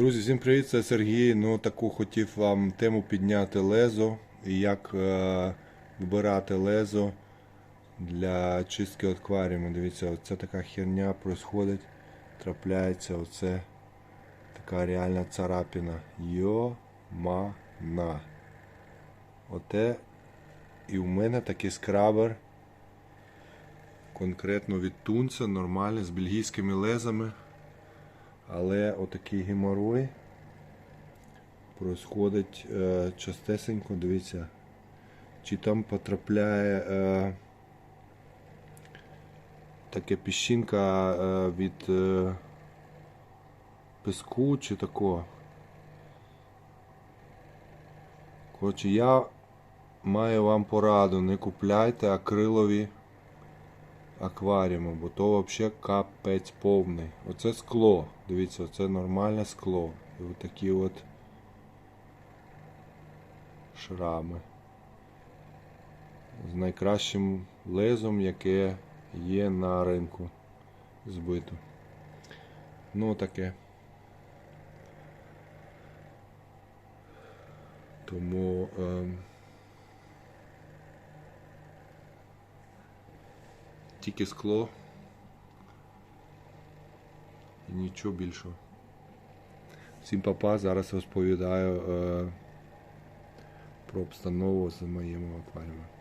Друзі, всім привіт, це Сергій. Ну таку хотів вам тему підняти лезо і як е, вибирати лезо для чистки акваріуму. Дивіться, оце така херня происходить, трапляється оце така реальна царапина. Йо-ма-на. Оте і в мене такий скрабер. Конкретно від тунця, нормальний, з бельгійськими лезами. Але отакий геморой происходить е, частесенько, дивіться, чи там потрапляє е, таке піщинка е, від е, піску чи такого. Коротше, я маю вам пораду, не купляйте акрилові акваріуму, бо то взагалі капець повний. Оце скло. Дивіться, це нормальне скло. І отакі от шрами. З найкращим лезом, яке є на ринку збито. Ну таке. Тому. ем, Тільки скло і нічого більшого. Всім папа, зараз розповідаю е, про обстанову з моєму акваріумом.